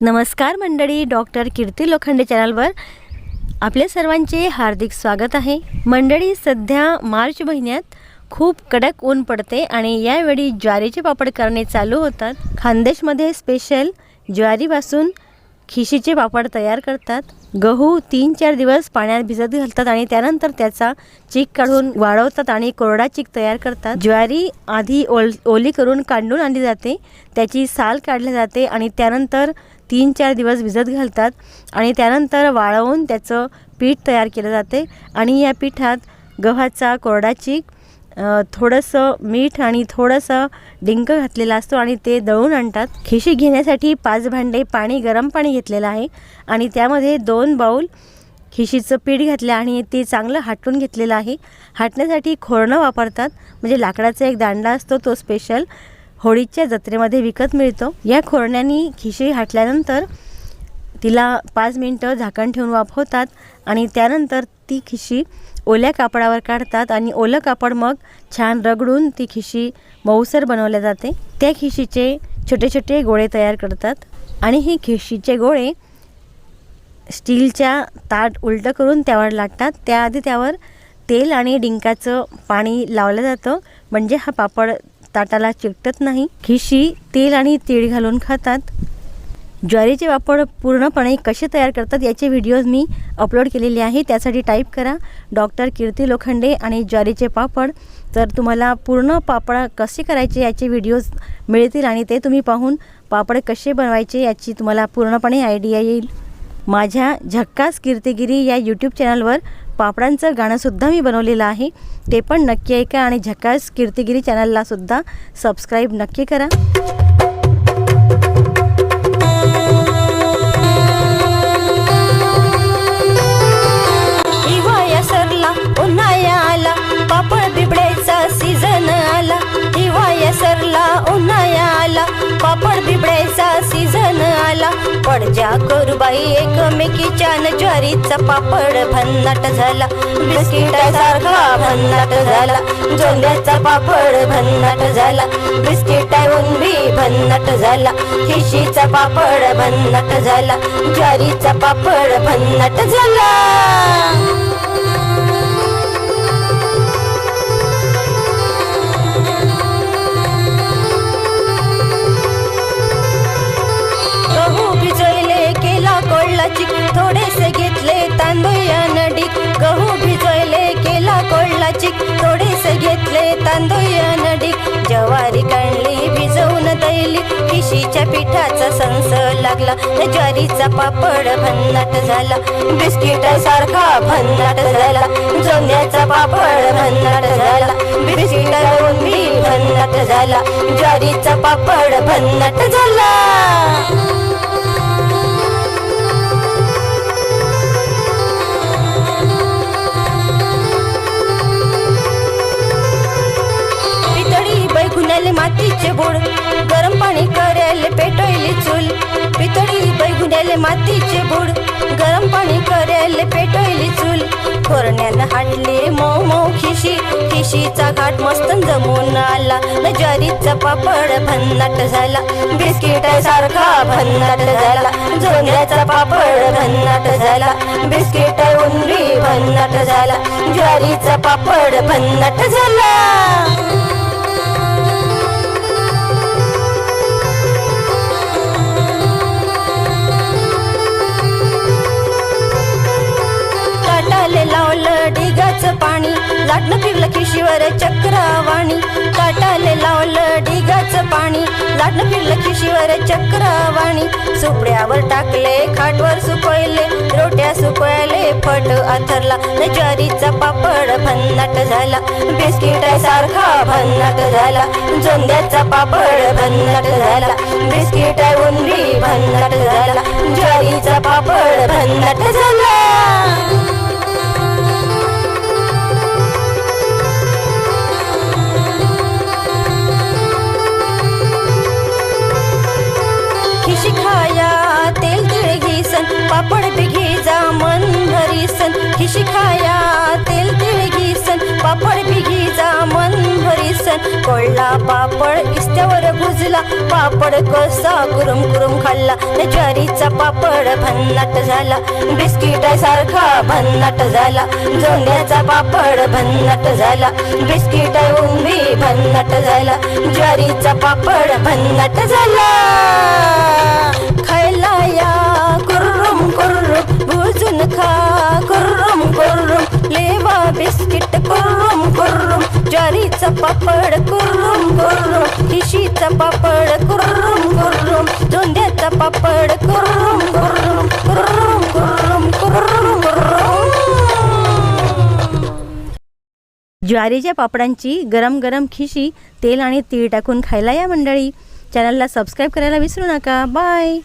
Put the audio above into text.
नमस्कार मंडळी डॉक्टर कीर्ती लोखंडे चॅनलवर आपल्या सर्वांचे हार्दिक स्वागत आहे. मंडळी सध्या मार्च महिन्यात खूप कडक ऊन पडते आणि यावेळी ज्वारीचे पापड करणे चालू होतात. खानदेशमध्ये स्पेशल ज्वारीपासून खिशीचे पापड तयार करतात. गहू तीन चार दिवस पाण्यात भिजत घालतात आणि त्यानंतर त्याचा चीक काढून वाळवतात आणि कोरडा चीक तयार करतात. ज्वारी आधी ओल ओली करून काढून आणली जाते. त्याची साल काढली जाते आणि त्यानंतर तीन चार दिवस भिजत घालतात आणि त्यानंतर वाळवून त्याचं पीठ तयार केलं जाते. आणि या पिठात गव्हाचा कोरडा चीक थोडंसं मीठ आणि थोडंसं डिंक घातलेला असतो आणि ते दळून आणतात. खिशी घेण्यासाठी पाच भांडे पाणी गरम पाणी घेतलेलं आहे आणि त्यामध्ये दोन बाऊल खिशीचं पीठ घातलं आणि ते चांगलं हाटून घेतलेलं आहे. हाटण्यासाठी खोरणं वापरतात. म्हणजे लाकडाचा एक दांडा असतो तो स्पेशल होळीच्या जत्रेमध्ये विकत मिळतो. या खोरण्यानी खिशी हाटल्यानंतर तिला पाच मिनटं झाकण ठेवून वाफवतात आणि त्यानंतर ती खिशी ओल्या कापडावर काढतात आणि ओलं कापड मग छान रगडून ती खिशी मऊसर बनवल्या जाते. त्या खिशीचे छोटे छोटे गोळे तयार करतात आणि हे खिशीचे गोळे स्टीलच्या ताट उलटं करून त्यावर लागतात त्याआधी त्यावर तेल आणि डिंकाचं पाणी लावलं जातं म्हणजे हा पापड ताटाला चिकटत नाही. खिशी तेल आणि तीळ घालून खातात. ज्वारीचे पापड पूर्णपणे कसे तयार करतात याचे व्हिडिओज मी अपलोड केलेले आहे. त्यासाठी टाईप करा डॉक्टर कीर्ती लोखंडे आणि ज्वारीचे पापड. तर तुम्हाला पूर्ण पापड कसे करायचे याचे व्हिडिओज मिळतील आणि ते तुम्ही पाहून पापड कसे बनवायचे याची तुम्हाला पूर्णपणे आयडिया येईल. माझ्या झक्कास कीर्तिगिरी या यूट्यूब चॅनलवर पापडांचं गाणंसुद्धा मी बनवलेलं आहे. ते पण नक्की ऐका आणि झक्कास कीर्तिगिरी चॅनललासुद्धा सबस्क्राईब नक्की करा. बाई एकमेकीच्या न ज्वारीचा पापड भन्नाट झाला. बिस्किटासारखा भन्नाट झाला. जोंड्याचा पापड भन्नाट झाला. बिस्किटाहून बी भन्नाट झाला. खिशीचा पापड भन्नाट झाला. ज्वारीचा पापड भन्नाट झाला. केला थोडेस थोडेसे घेतले तांदूळ या नडीक ज्वारी काढली भिजवून दैली पिशीच्या पिठाचा संस लागला ज्वारीचा पापड भन्नाट झाला. बिस्किटासारखा भन्नाट झाला जोन्याचा पापड भन्नाट झाला. बिस्किटा भन्नाट झाला ज्वारीचा पापड भन्नाट झाला. बैगुन्याले मातीचे बोड गरम पाणी करायले पेटवली चूल. पितळी बैगुन्याले मातीचे बोड गरम पाणी करायले पेटवली चूल. कोरण्यानं हाटले मऊ मऊ खिशी. खिशीचा घाट मस्त जमून आला नजारीचा ज्वारीचा पापड भन्नाट झाला. बिस्किट सारखा भन्नाट झाला. जोंद्याचा पापड भन्नाट झाला. बिस्किट उंबी भन्नाट झाला. ज्वारीचा पापड भन्नाट झाला. लाटणं खिशीवर चक्रवाणी काटाले लावलं ढिगाच पाणी. लाटणं फिरलं खिशीवर चक्रवाणी सुपड्यावर टाकले खाटवर सुकवले रोट्या सुकवले फट अथरला. ज्वारीचा पापड भन्नाट झाला बिस्किट सारखा भन्नाट झाला. जोंद्याचा पापड भन्नाट झाला बिस्किट उंदरी भन्नाट पापड बी घिजा मन भरीसन. खिशी खाया तेल तिळ घिसन. पापड बिघी जा मन भरीसन. कोळला पापड इस्त्यावर भुजला. पापड कसा कुरुम कुरुम खाल्ला. ज्वारीचा पापड भन्नाट झाला. बिस्किटासारखा भन्नाट झाला. जोंड्याचा पापड भन्नाट झाला. बिस्किट उंबी भन्नाट झाला. ज्वारीचा पापड भन्नाट झाला. बिस्किट कुर्रुम कुर्रुम ज्वारीचा पापड कुर्रुम कुर्रुम हिशीचा पापड कुर्रुम कुर्रुम जोंध्याचा पापड कुर्रुम कुर्रुम कुर्रुम कुर्रुम कुर्रुम कुर्रुम ज्वारीच्या पापडांची गरम गरम खिशी तेल आणि तीळ टाकून खायला या मंडळी. चॅनलला सबस्क्राईब करायला विसरू नका. बाय.